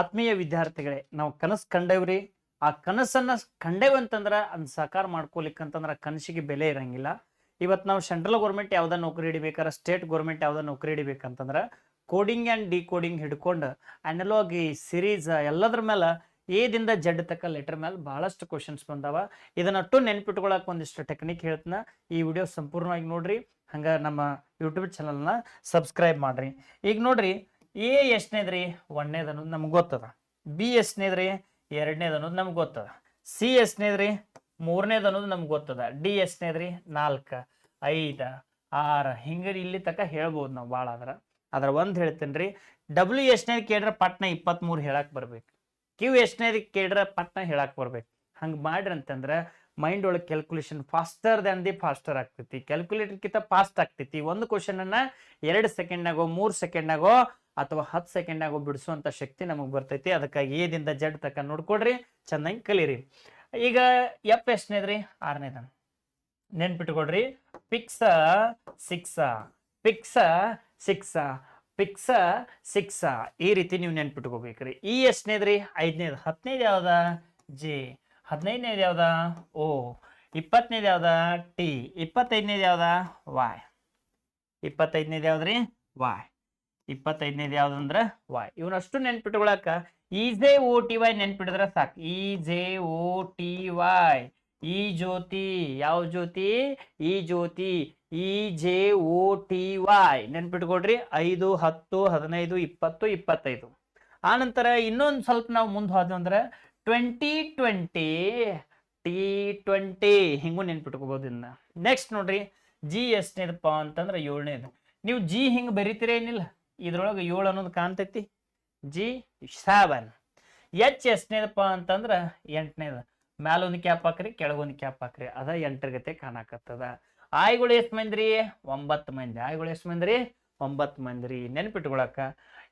ಆತ್ಮೀಯ ವಿದ್ಯಾರ್ಥಿಗಳೇ, ನಾವು ಕನಸು ಕಂಡೇವ್ರಿ. ಆ ಕನಸನ್ನ ಕಂಡೇವಂತಂದ್ರ ಅದನ್ನ ಸಾಕಾರ ಮಾಡ್ಕೊಲಿಕ್ಕಂತಂದ್ರ ಕನಸಿಗೆ ಬೆಲೆ ಇರಂಗಿಲ್ಲ. ಇವತ್ತು ನಾವು ಸೆಂಟ್ರಲ್ ಗೌರ್ಮೆಂಟ್ ಯಾವ್ದ ನೌಕರಿ ಹಿಡಿಬೇಕಾರ, ಸ್ಟೇಟ್ ಗೌರ್ಮೆಂಟ್ ಯಾವ್ದ ನೌಕರಿ ಹಿಡಿಬೇಕಂತಂದ್ರ ಕೋಡಿಂಗ್ ಆ್ಯಂಡ್ ಡಿ ಕೋಡಿಂಗ್ ಹಿಡ್ಕೊಂಡು ಅನಲಾಗಿ ಸಿರೀಸ್ ಎಲ್ಲದ್ರ ಮೇಲೆ ಏದಿಂದ ಜಡ್ ತಕ್ಕ ಲೆಟರ್ ಮೇಲೆ ಬಹಳಷ್ಟು ಕ್ವಶನ್ಸ್ ಬಂದಾವ. ಇದನ್ನಟ್ಟು ನೆನ್ಪಿಟ್ಕೊಳಕ್ ಒಂದಿಷ್ಟು ಟೆಕ್ನಿಕ್ ಹೇಳ್ತನ. ಈ ವಿಡಿಯೋ ಸಂಪೂರ್ಣವಾಗಿ ನೋಡ್ರಿ. ಹಂಗ ನಮ್ಮ ಯೂಟ್ಯೂಬ್ ಚಾನಲ್ನ ಸಬ್ಸ್ಕ್ರೈಬ್ ಮಾಡ್ರಿ. ಈಗ ನೋಡ್ರಿ ಎ ಎಷ್ಟನೇದ್ರಿ? ಒಂದನೇದು ಅನ್ನೋದು ನಮ್ಗೆ ಗೊತ್ತದ. ಬಿ ಎಷ್ಟನೇದ್ರಿ? ಎರಡನೇದು ಅನ್ನೋದು ನಮ್ಗೆ ಗೊತ್ತದ. ಸಿ ಎಷ್ಟನೇದ್ರಿ? ಮೂರನೇದು ಅನ್ನೋದು ನಮ್ಗೆ ಗೊತ್ತದ. ಡಿ ಎಷ್ಟನೇದ್ರಿ? ನಾಲ್ಕು, ಐದು, ಆರು. ಹಿಂಗೆ ಇಲ್ಲಿ ತನಕ ಹೇಳ್ಬೋದು ನಾವು ಭಾಳ ಅದ್ರ ಅದ್ರ ಒಂದು ಹೇಳ್ತೇನೆ ರೀ ಡಬ್ಲ್ಯೂ ಎಷ್ಟನೇದು ಕೇಳ್ರೆ ಪಟ್ನ ಇಪ್ಪತ್ತ್ಮೂರು ಹೇಳಕ್ಕೆ ಬರ್ಬೇಕು. ಕ್ಯೂ ಎಷ್ಟನೇದು ಕೇಳ್ರೆ ಪಟ್ನ ಹೇಳಕ್ಕೆ ಬರ್ಬೇಕು. ಹಂಗೆ ಮಾಡ್ರಿ ಅಂತಂದ್ರೆ ಮೈಂಡ್ ಒಳಗೆ calculation faster than the faster ಆಗ್ತೈತಿ. ಕ್ಯಾಲ್ಕುಲೇಟರ್ಕಿಂತ ಫಾಸ್ಟ್ ಆಗ್ತೈತಿ. ಒಂದು ಕ್ವಶನ್ ಅನ್ನ ಎರಡು ಸೆಕೆಂಡ್ನಾಗೋ ಮೂರು ಸೆಕೆಂಡ್ನಾಗೋ ಅಥವಾ ಹತ್ತು ಸೆಕೆಂಡ್ನಾಗ ಬಿಡಿಸುವಂಥ ಶಕ್ತಿ ನಮಗೆ ಬರ್ತೈತಿ. ಅದಕ್ಕಾಗಿ ಏದಿಂದ ಜಡ್ ತಕ್ಕ ನೋಡ್ಕೊಡ್ರಿ ಚೆನ್ನಾಗಿ ಕಲೀರಿ. ಈಗ ಎಫ್ ಎಷ್ಟನೇದ್ರಿ? ಆರನೇದ ನೆನ್ಪಿಟ್ಕೊಡ್ರಿ fix six fix six fix six ಈ ರೀತಿ ನೀವು ನೆನ್ಪಿಟ್ಕೋಬೇಕ್ರಿ. ಈ ಎಷ್ಟನೇದ್ರಿ? ಐದನೇದು. ಹತ್ತನೇದು ಯಾವ್ದ? ಜೆ. ಹದಿನೈದನೇದು ಯಾವ್ದ? ಓ. ಇಪ್ಪತ್ತನೇದು ಯಾವ್ದ? ಟಿ. ಇಪ್ಪತ್ತೈದನೇದು ಯಾವ್ದ? ವಾಯ್. ಇಪ್ಪತ್ತೈದನೇದು ಯಾವ್ದ್ರಿ? ವಾಯ್. ಇಪ್ಪತ್ತೈದನೇದು ಯಾವ್ದಂದ್ರ? ವಾಯ್ ಇವನಷ್ಟು ನೆನ್ಪಿಟ್ಕೊಳಕ. ಜೆ ಓ ಟಿ ವೈ ನೆನ್ಪಿಡಿದ್ರೆ ಸಾಕು. E J O T Y ಈ ಜ್ಯೋತಿ ಯಾವ ಜ್ಯೋತಿ? ಈ Jyoti E J O T Y ನೆನ್ಪಿಟ್ಕೊಡ್ರಿ. ಐದು, ಹತ್ತು, ಹದಿನೈದು, ಇಪ್ಪತ್ತು, ಇಪ್ಪತ್ತೈದು. ಆನಂತರ ಇನ್ನೊಂದು ಸ್ವಲ್ಪ ನಾವು ಮುಂದೆ ಹೋದ್ವಿ ಅಂದ್ರೆ ಟ್ವೆಂಟಿ ಟ್ವೆಂಟಿ ಟಿ ಟ್ವೆಂಟಿ ಹಿಂಗೂ ನೆನ್ಪಿಟ್ಕೋಬಹುದು ಇನ್ನ ನೆಕ್ಸ್ಟ್ ನೋಡ್ರಿ. ಜಿ ಎಷ್ಟನೇದಪ್ಪ ಅಂತಂದ್ರೆ ಏಳನೇದು. ನೀವು ಜಿ ಹಿಂಗೆ ಬರೀತೀರ ಏನಿಲ್ಲ. ಇದ್ರೊಳಗೆ ಏಳು ಅನ್ನೋದು ಕಾಣ್ತೈತಿ. ಜಿ ಸೆವೆನ್ ಎಚ್ ಎಷ್ಟನೇದಪ್ಪ ಅಂತಂದ್ರೆ ಎಂಟನೇದು. ಮ್ಯಾಲೊಂದು ಕ್ಯಾಪ್ ಹಾಕ್ರಿ ಕೆಳಗೊಂದು ಕ್ಯಾಪ್ ಹಾಕ್ರಿ. ಅದ ಎಂಟರ ಗತೆ ಕಾಣಕತ್ತದ. ಆಯ್ಗಳು ಎಷ್ಟು ಮಂದ್ರಿ? ಒಂಬತ್ತು ಮಂದಿ. ಆಯ್ಗಳು ಎಷ್ಟು ಮಂದ್ರಿ? ಒಂಬತ್ತು ಮಂದಿ ನೆನ್ಪಿಟ್ಕೊಳಕ.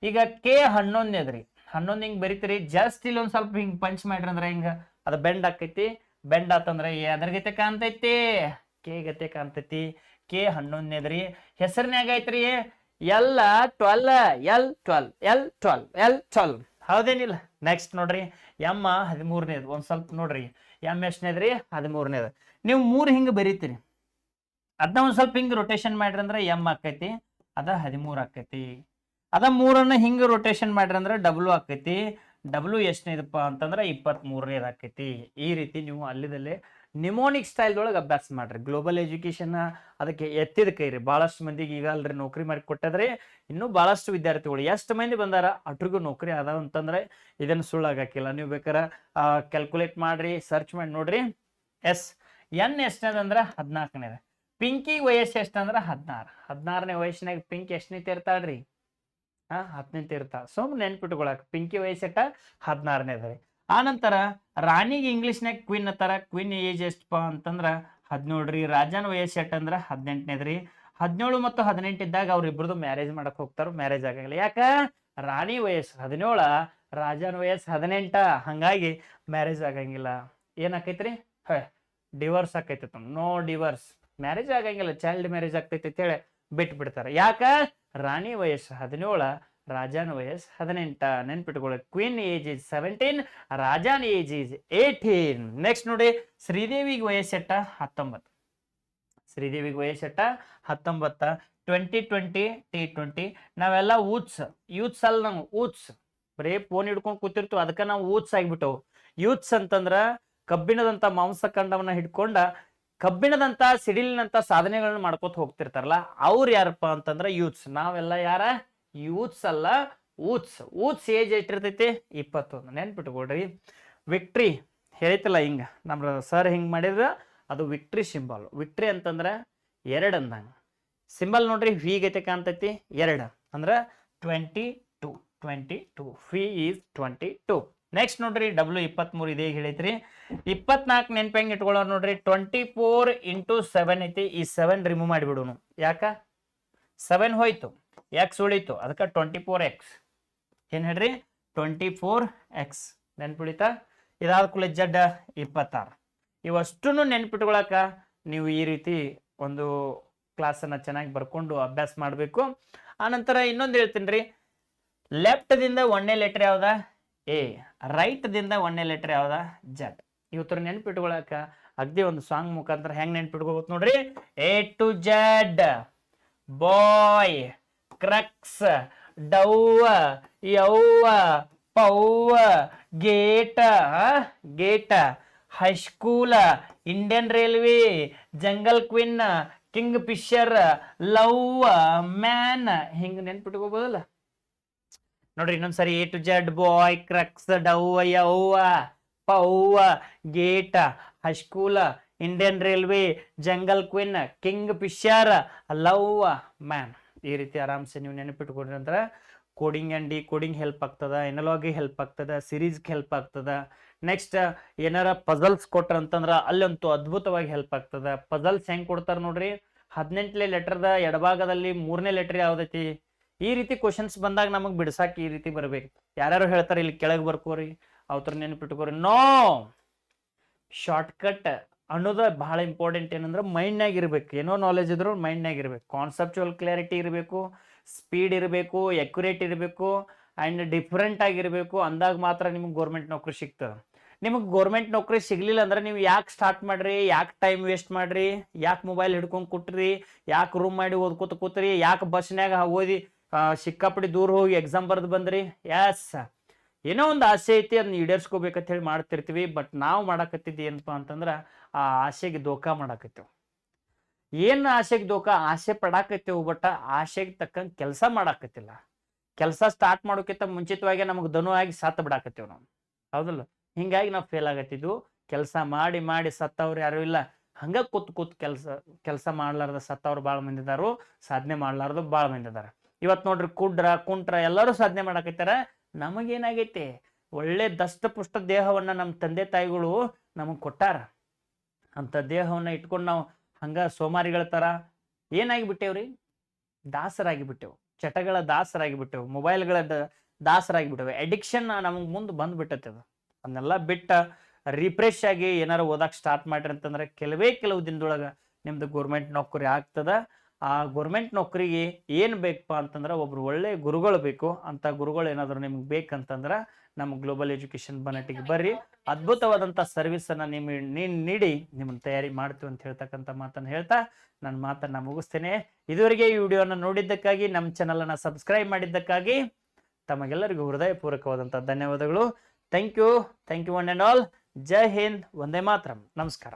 ಈಗ ಕೆ ಹನ್ನೊಂದನೇದ್ರಿ ಹನ್ನೊಂದು ಹಿಂಗೆ ಬರಿತೀರಿ? ಜಾಸ್ತಿ ಇಲ್ಲಿ ಒಂದ್ ಸ್ವಲ್ಪ ಹಿಂಗೆ ಪಂಚ್ ಮಾಡ್ರಿ ಅಂದ್ರೆ ಹಿಂಗ? ಅದು ಬೆಂಡ್ ಆಕೈತಿ. ಬೆಂಡ್ ಆತಂದ್ರ ಅದ್ರ ಗತೆ ಕಾಣ್ತೈತಿ. ಕೆ ಗತೆ ಕಾಣ್ತೈತಿ. ಕೆ ಹನ್ನೊಂದನೇದ್ರಿ ಹೆಸರಿನಾಗ ಐತ್ರಿ? ಎಲ್ಲ twelve L twelve L twelve L twelve ಹೌದೇನಿಲ್ಲ. Next ನೋಡ್ರಿ. ಎಮ್ಮ ಹದಿಮೂರನೇದು. ಒಂದ್ ಸ್ವಲ್ಪ ನೋಡ್ರಿ. ಎಂ ಎಷ್ಟನೇದ್ರಿ? ಹದಿಮೂರನೇದು. ನೀವು ಮೂರು ಹಿಂಗೆ ಬರೀತೀರಿ. ಅದನ್ನ ಒಂದ್ ಸ್ವಲ್ಪ ಹಿಂಗೆ ರೊಟೇಷನ್ ಮಾಡ್ರಿ ಅಂದ್ರೆ ಎಂ ಆಕೈತಿ. ಅದ ಹದಿಮೂರು ಆಕೈತಿ. ಅದ ಮೂರನ್ನ ಹಿಂಗೆ ರೊಟೇಷನ್ ಮಾಡ್ರಿ ಅಂದ್ರೆ ಡಬ್ಲ್ಯೂ ಆಕೈತಿ. ಡಬ್ಲ್ಯೂ ಎಷ್ಟನೇದಪ್ಪ ಅಂತಂದ್ರೆ ಇಪ್ಪತ್ತ್ ಮೂರನೇದು ಆಕೈತಿ ಈ ರೀತಿ ನೀವು ಅಲ್ಲಿದಲ್ಲೇ ನಿಮೋನಿಕ್ ಸ್ಟೈಲ್ದೊಳಗೆ ಅಭ್ಯಾಸ ಮಾಡ್ರಿ. ಗ್ಲೋಬಲ್ ಎಜುಕೇಶನ್ ಅದಕ್ಕೆ ಎತ್ತಿದ ಕೈ ರೀ ಭಾಳಷ್ಟು ಮಂದಿಗೆ ಈಗ ಅಲ್ರಿ ನೌಕರಿ ಮಾಡಿ ಕೊಟ್ಟದ್ರೆ ಇನ್ನೂ ಭಾಳಷ್ಟು ವಿದ್ಯಾರ್ಥಿಗಳು ಎಷ್ಟು ಮಂದಿ ಬಂದಾರ? ಅಟ್ರಿಗೂ ನೌಕರಿ ಅದಾವ ಅಂತಂದ್ರೆ ಇದನ್ನು ಸುಳ್ಳಾಗಕ್ಕಿಲ್ಲ ನೀವು ಬೇಕಾರೆ ಕ್ಯಾಲ್ಕುಲೇಟ್ ಮಾಡ್ರಿ ಸರ್ಚ್ ಮಾಡಿ ನೋಡ್ರಿ. ಎಸ್, ಎನ್ ಎಷ್ಟನೇದಂದ್ರೆ ಹದಿನಾಲ್ಕನೇದ. ಪಿಂಕಿ ವಯಸ್ಸು ಎಷ್ಟಂದ್ರೆ ಹದಿನಾರು. ಹದಿನಾರನೇ ವಯಸ್ಸಿನಾಗ ಪಿಂಕಿ ಎಷ್ಟನೇ ತೀರ್ತಾಳ್ರಿ ಹಾ ಹತ್ತನೇ ತೀರ್ತಾಳ ಸುಮ್ಮನೆ ನೆನ್ಪಿಟ್ಕೊಳಕ್. ಪಿಂಕಿ ವಯಸ್ಸೆಟ್ಟ ಹದಿನಾರನೇದ ರೀ. ಆನಂತರ ರಾಣಿಗೆ ಇಂಗ್ಲೀಷ್ನಾಗ ಕ್ವೀನ್ ಅಂತಾರ. ಕ್ವೀನ್ ಏಜ್ ಎಷ್ಟಪ್ಪ ಅಂತಂದ್ರೆ ಹದಿನೇಳು ರೀ ರಾಜನ ವಯಸ್ಸು ಎಷ್ಟು ಅಂದ್ರೆ ಹದಿನೆಂಟನೇದು ರೀ ಹದಿನೇಳು ಮತ್ತು ಹದಿನೆಂಟು ಇದ್ದಾಗ ಅವ್ರಿಬ್ರದ್ದು ಮ್ಯಾರೇಜ್ ಮಾಡಕ್ ಹೋಗ್ತಾರ. ಮ್ಯಾರೇಜ್ ಆಗಂಗಿಲ್ಲ. ಯಾಕ? ರಾಣಿ ವಯಸ್ಸು ಹದಿನೇಳ, ರಾಜನ ವಯಸ್ಸು ಹದಿನೆಂಟ. ಹಂಗಾಗಿ ಮ್ಯಾರೇಜ್ ಆಗಂಗಿಲ್ಲ. ಏನಾಕೈತ್ರಿ? ಹ ಡಿವೋರ್ಸ್ ಆಕೈತಿ ನೋ ಡಿವೋರ್ಸ್ ಮ್ಯಾರೇಜ್ ಆಗಂಗಿಲ್ಲ. ಚೈಲ್ಡ್ ಮ್ಯಾರೇಜ್ ಆಗ್ತೈತಿ ಅಂತೇಳಿ ಬಿಟ್ಟು ಬಿಡ್ತಾರೆ ಯಾಕ? ರಾಣಿ ವಯಸ್ಸು ಹದಿನೇಳ ರಾಜನ ವಯಸ್ಸು ಹದಿನೆಂಟ. ನೆನ್ಪಿಟ್ಕೊಳ್ಳಿ ಕ್ವೀನ್ ಏಜ್ ಇಸ್ ಸೆವೆಂಟೀನ್ ರಾಜಾನ್ ಏಜ್ ಈಸ್ ಏಯ್ಟೀನ್ ನೆಕ್ಸ್ಟ್ ನೋಡಿ, ಶ್ರೀದೇವಿಗೆ ವಯಸ್ಸೆಟ್ಟ ಹತ್ತೊಂಬತ್ತು. ಶ್ರೀದೇವಿಗೆ ವಯಸ್ಸೆಟ್ಟ ಹತ್ತೊಂಬತ್ತ. ಟ್ವೆಂಟಿ ಟ್ವೆಂಟಿ ಟಿ ಟ್ವೆಂಟಿ ನಾವೆಲ್ಲ ಊತ್ಸ್. ಯೂತ್ಸ್ ಅಲ್ಲ ನಾವು, ಊತ್ಸ್. ಬರೀ ಫೋನ್ ಹಿಡ್ಕೊಂಡು ಕೂತಿರ್ತೀವಿ, ಅದಕ್ಕೆ ನಾವು ಊತ್ಸ್ ಆಗಿಬಿಟ್ಟವು. ಯೂತ್ಸ್ ಅಂತಂದ್ರ ಕಬ್ಬಿಣದಂತ ಮಾಂಸಖಂಡವನ್ನ ಹಿಡ್ಕೊಂಡ ಕಬ್ಬಿಣದಂಥ ಸಿಡಿಲಿನಂಥ ಸಾಧನೆಗಳನ್ನ ಮಾಡ್ಕೋತ ಹೋಗ್ತಿರ್ತಾರಲ್ಲ, ಅವ್ರು ಯಾರಪ್ಪ ಅಂತಂದ್ರ ಯೂತ್ಸ್. ನಾವೆಲ್ಲ ಯಾರ? ಯೂತ್ಸ್ ಅಲ್ಲ ಊತ್ಸ್ ಊತ್ಸ್ ಏಜ್ ಎಷ್ಟಿರ್ತೈತಿ? ಇಪ್ಪತ್ತೊಂದು. ನೆನ್ಪಿಟ್ಕೊಡ್ರಿ ವಿಕ್ಟ್ರಿ ಹೇಳ್ತಲ್ಲ ಹಿಂಗ. ನಮ್ಮ ಸರ್ ಹಿಂಗ್ ಮಾಡಿದ್ರ ಅದು ವಿಕ್ಟ್ರಿ ಸಿಂಬಲ್ ವಿಕ್ಟ್ರಿ ಅಂತಂದ್ರೆ ಎರಡು ಅಂದಂಗ. ಸಿಂಬಲ್ ನೋಡ್ರಿ ವಿ ಗತೆ ಕಾಣ್ತೈತಿ ಎರಡು. ಅಂದ್ರೆ twenty two twenty two V is twenty two next ನೋಡ್ರಿ ಡಬ್ಲ್ಯೂ ಇಪ್ಪತ್ತ್ಮೂರು ಇದೇ ಹೇಳೈತ್ರಿ. ಇಪ್ಪತ್ನಾಲ್ಕು ನೆನ್ಪಂಗೆ ಇಟ್ಕೊಳ್ಳೋರು ನೋಡ್ರಿ? ಟ್ವೆಂಟಿ ಫೋರ್ ಇಂಟು ಸೆವೆನ್ ಐತಿ. ಈ ಸೆವೆನ್ ರಿಮೂವ್ ಮಾಡಿಬಿಡೋನು. ಯಾಕ? ಸೆವೆನ್ ಹೋಯ್ತು. ಎಕ್ಸ್ ಉಳಿತು. ಅದಕ್ಕೆ ಟ್ವೆಂಟಿ ಫೋರ್ ಎಕ್ಸ್ ಏನು ಹೇಳ್ರಿ? ಟ್ವೆಂಟಿ ಫೋರ್ ಎಕ್ಸ್ ನೆನ್ಪಿಡಿತಾ? ಇದಾದ ಕೂಡಲೇ ಜಡ್ ಇಪ್ಪತ್ತಾರು. ಇವಷ್ಟು ನೆನ್ಪಿಟ್ಕೊಳಕ ನೀವು ಈ ರೀತಿ ಒಂದು ಕ್ಲಾಸನ್ನು ಚೆನ್ನಾಗಿ ಬರ್ಕೊಂಡು ಅಭ್ಯಾಸ ಮಾಡಬೇಕು. ಆನಂತರ ಇನ್ನೊಂದು ಹೇಳ್ತೀನಿ ರೀ ಲೆಫ್ಟ್ದಿಂದ ಒಂದನೇ ಲೆಟ್ರ್ ಯಾವ್ದ? ಎ ರೈಟ್ ದಿಂದ ಒಂದನೇ ಲೆಟರ್ ಯಾವ್ದ? ಜಡ್ ಇವತ್ತರ ನೆನ್ಪಿಟ್ಕೊಳಕ ಅಗ್ದಿ ಒಂದು ಸಾಂಗ್ ಮುಖಾಂತರ ಹೆಂಗ್ ನೆನ್ಪಿಟ್ಕೋಬೇಕು ನೋಡ್ರಿ? A to Z boy crux ಡವ್ವ ಯೌವ ಪವ್ವ gate gate, high school, Indian railway, jungle queen, Kingfisher love man, ಹಿಂಗ್ ನೆನ್ಪಿಟ್ಕೋಬೋದಲ್ಲ ನೋಡ್ರಿ ಇನ್ನೊಂದ್ಸರಿ A to Z boy crux ಡವ್ವ ಯೌವ ಪವ್ವ gate, high school, Indian railway, jungle queen, Kingfisher love man. ಈ ರೀತಿ ಆರಾಮ್ಸೆ ನೀವು ನೆನಪಿಟ್ಕೊಂಡ್ರಿ ಅಂದ್ರೆ coding and decoding help ಆಗ್ತದ ಎನಲಾಗಿ ಹೆಲ್ಪ್ ಆಗ್ತದ ಸಿರೀಸ್ಗೆ ಹೆಲ್ಪ್ ಆಗ್ತದ. ನೆಕ್ಸ್ಟ್ ಏನಾರ ಪಜಲ್ಸ್ ಕೊಟ್ರ ಅಂತಂದ್ರ ಅಲ್ಲಂತೂ ಅದ್ಭುತವಾಗಿ ಹೆಲ್ಪ್ ಆಗ್ತದ. ಪಜಲ್ಸ್ ಹೆಂಗೆ ಕೊಡ್ತಾರೆ ನೋಡ್ರಿ? ಹದಿನೆಂಟನೇ ಲೆಟರ್ದ ಎಡಭಾಗದಲ್ಲಿ ಮೂರನೇ ಲೆಟರ್ ಯಾವ್ದೈತಿ? ಈ ರೀತಿ ಕ್ವಶನ್ಸ್ ಬಂದಾಗ ನಮಗೆ ಬಿಡ್ಸಾಕ ಈ ರೀತಿ ಬರ್ಬೇಕು. ಯಾರ್ಯಾರು ಹೇಳ್ತಾರೆ ಇಲ್ಲಿ ಕೆಳಗೆ ಬರ್ಕೋರಿ ಅವ್ರ ನೆನಪಿಟ್ಕೋರಿ. ನೋ ಶಾರ್ಟ್ಕಟ್ ಅನ್ನೋದು ಬಹಳ ಇಂಪಾರ್ಟೆಂಟ್ ಏನಂದ್ರೆ ಮೈಂಡ್ನಾಗ ಇರ್ಬೇಕು. ಏನೋ ನಾಲೆಜ್ ಇದ್ರು ಮೈಂಡ್ನಾಗ ಇರ್ಬೇಕು. ಕಾನ್ಸೆಪ್ಚುವಲ್ ಕ್ಲಾರಿಟಿ ಇರಬೇಕು ಸ್ಪೀಡ್ ಇರಬೇಕು ಎಕ್ಯುರೇಟ್ ಇರಬೇಕು ಆ್ಯಂಡ್ ಡಿಫ್ರೆಂಟ್ ಆಗಿರಬೇಕು ಅಂದಾಗ ಮಾತ್ರ ನಿಮ್ಗೆ ಗೌರ್ಮೆಂಟ್ ನೌಕರಿ ಸಿಗ್ತದೆ. ನಿಮಗೆ ಗೌರ್ಮೆಂಟ್ ನೌಕರಿ ಸಿಗ್ಲಿಲ್ಲ ಅಂದ್ರೆ ನೀವು ಯಾಕೆ ಸ್ಟಾರ್ಟ್ ಮಾಡ್ರಿ? ಯಾಕೆ ಟೈಮ್ ವೇಸ್ಟ್ ಮಾಡ್ರಿ? ಯಾಕೆ ಮೊಬೈಲ್ ಹಿಡ್ಕೊಂಡು ಕುಟ್ರಿ? ಯಾಕೆ ರೂಮ್ ಮಾಡಿ ಓದ್ಕೋತ ಕೂತ್ರಿ? ಯಾಕೆ ಬಸ್ನ್ಯಾಗ ಓದಿ ಸಿಕ್ಕಾಪಡಿ ದೂರ ಹೋಗಿ ಎಕ್ಸಾಮ್ ಬರ್ದು ಬಂದ್ರಿ? ಎಸ್ ಏನೋ ಒಂದು ಆಸೆ ಐತಿ ಅದನ್ನ ಈಡೇರ್ಸ್ಕೋಬೇಕಂತ ಹೇಳಿ ಮಾಡ್ತಿರ್ತೀವಿ. ಬಟ್ ನಾವು ಮಾಡಕತ್ತಿದ್ದು ಏನಪ್ಪ ಅಂತಂದ್ರೆ ಆ ಆಸೆಗೆ ದೋಖಾ ಮಾಡಾಕತ್ತೇವ್. ಏನ್ ಆಸೆಗೆ ದೋಖಾ? ಆಸೆ ಪಡಾಕತ್ತೇವು ಬಟ್ ಆಸೆಗೆ ತಕ್ಕಂಗೆ ಕೆಲಸ ಮಾಡಾಕತ್ತಿಲ್ಲ. ಕೆಲಸ ಸ್ಟಾರ್ಟ್ ಮಾಡೋಕ್ಕಿಂತ ಮುಂಚಿತವಾಗಿ ನಮಗೆ ದನು ಆಗಿ ಸತ್ತು ಬಿಡಾಕತ್ತೇವ್ ನಾವು. ಹೌದಲ್ಲ? ಹಿಂಗಾಗಿ ನಾವು ಫೇಲ್ ಆಗತ್ತಿದ್ವು. ಕೆಲಸ ಮಾಡಿ ಮಾಡಿ ಸತ್ತವ್ರು ಯಾರು ಇಲ್ಲ. ಹಂಗ ಕೂತ್ ಕೂತ್ ಕೆಲಸ ಕೆಲಸ ಮಾಡ್ಲಾರ್ದ ಸತ್ತವ್ರು ಭಾಳ ಮಂದಿದಾರು ಸಾಧನೆ ಮಾಡ್ಲಾರ್ದು ಭಾಳ ಮಂದಿದಾರ ಇವತ್ ನೋಡ್ರಿ ಕುಡ್ರ, ಕುಂಟ್ರ ಎಲ್ಲರೂ ಸಾಧನೆ ಮಾಡಾಕತ್ತಾರ ನಮಗೇನಾಗೈತಿ? ಒಳ್ಳೆ ದಷ್ಟಪುಷ್ಟ ದೇಹವನ್ನ ನಮ್ಮ ತಂದೆ ತಾಯಿಗಳು ನಮಗೆ ಕೊಟ್ಟಾರ. ಅಂತ ದೇಹವನ್ನ ಇಟ್ಕೊಂಡು ನಾವು ಹಂಗೆ ಸೋಮಾರಿಗಳ ತರ ಏನಾಗಿ ಬಿಟ್ಟೇವ್ರಿ ದಾಸರಾಗಿ ಬಿಟ್ಟೆವು ಚಟಗಳ ದಾಸರಾಗಿ ಬಿಟ್ಟೆವು ಮೊಬೈಲ್ಗಳ ದಾಸರಾಗಿ ಬಿಟ್ಟೆವು ಅಡಿಕ್ಷನ್ ನಮಗೆ ಮುಂದೆ ಬಂದ್ಬಿಟ್ಟೈತೆ ಅದು. ಅದನ್ನೆಲ್ಲ ಬಿಟ್ಟ ರಿಫ್ರೆಶ್ ಆಗಿ ಏನಾರು ಓದಕ್ಕೆ ಸ್ಟಾರ್ಟ್ ಮಾಡ್ರಿ ಅಂತಂದ್ರೆ ಕೆಲವೇ ಕೆಲವು ದಿನದೊಳಗ ನಿಮ್ದು ಗೌರ್ಮೆಂಟ್ ನೌಕರಿ ಆಗ್ತದ. ಆ ಗೌರ್ಮೆಂಟ್ ನೌಕರಿಗೆ ಏನು ಬೇಕಪ್ಪ ಅಂತಂದ್ರೆ ಒಬ್ರು ಒಳ್ಳೆ ಗುರುಗಳು ಬೇಕು. ಅಂತ ಗುರುಗಳು ಏನಾದರೂ ನಿಮ್ಗೆ ಬೇಕಂತಂದ್ರ ನಮ್ಮ ಗ್ಲೋಬಲ್ ಎಜುಕೇಶನ್ ಬನಟಿಗೆ ಬರ್ರಿ. ಅದ್ಭುತವಾದಂತ ಸರ್ವಿಸ್ ಅನ್ನ ನಿಮ್ ನೀನ್ ನೀಡಿ, ನಿಮ್ಮನ್ನು ತಯಾರಿ ಮಾಡ್ತೀವಿ ಅಂತ ಹೇಳ್ತಕ್ಕಂಥ ಮಾತನ್ನ ಹೇಳ್ತಾ ನನ್ನ ಮಾತನ್ನ ಮುಗಿಸ್ತೇನೆ. ಇದುವರೆಗೆ ಈ ವಿಡಿಯೋನ ನೋಡಿದ್ದಕ್ಕಾಗಿ ನಮ್ಮ ಚಾನಲನ್ನು ಸಬ್ಸ್ಕ್ರೈಬ್ ಮಾಡಿದ್ದಕ್ಕಾಗಿ ತಮಗೆಲ್ಲರಿಗೂ ಹೃದಯಪೂರ್ವಕವಾದಂಥ ಧನ್ಯವಾದಗಳು. Thank you thank you one and all ಜೈ ಹಿಂದ್, ವಂದೇ ಮಾತರಂ. ನಮಸ್ಕಾರ.